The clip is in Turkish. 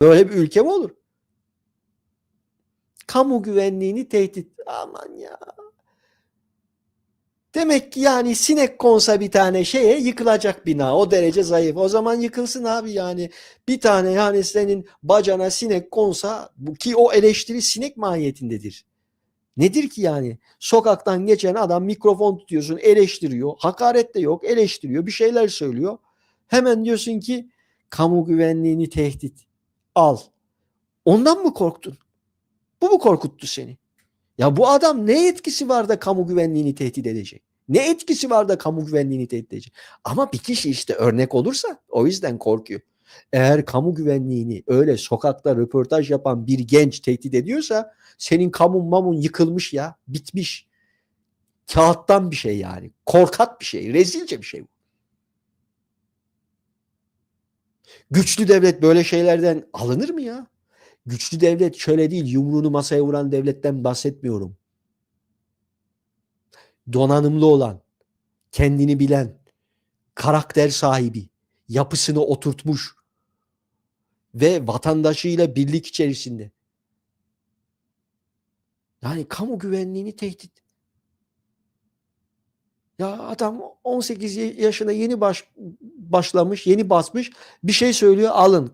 Böyle bir ülke mi olur? Kamu güvenliğini tehdit. Aman ya. Demek ki yani sinek konsa bir tane şeye yıkılacak bina. O derece zayıf. O zaman yıkılsın abi yani. Bir tane yani senin bacana sinek konsa ki o eleştiri sinek mahiyetindedir. Nedir ki yani? Sokaktan geçen adam mikrofon tutuyorsun, eleştiriyor. Hakaret de yok, eleştiriyor, bir şeyler söylüyor. Hemen diyorsun ki kamu güvenliğini tehdit. Al. Ondan mı korktun? Bu mu korkuttu seni? Ya bu adam ne etkisi var da kamu güvenliğini tehdit edecek? Ne etkisi var da kamu güvenliğini tehdit edecek? Ama bir kişi işte örnek olursa o yüzden korkuyor. Eğer kamu güvenliğini öyle sokakta röportaj yapan bir genç tehdit ediyorsa senin kamun mamun yıkılmış ya bitmiş. Kağıttan bir şey yani. Korkak bir şey. Rezilce bir şey bu. Güçlü devlet böyle şeylerden alınır mı ya? Güçlü devlet şöyle değil yumruğunu masaya vuran devletten bahsetmiyorum. Donanımlı olan, kendini bilen, karakter sahibi, yapısını oturtmuş ve vatandaşıyla birlik içerisinde. Yani kamu güvenliğini tehdit. Ya adam 18 yaşına yeni baş, başlamış, yeni basmış bir şey söylüyor alın.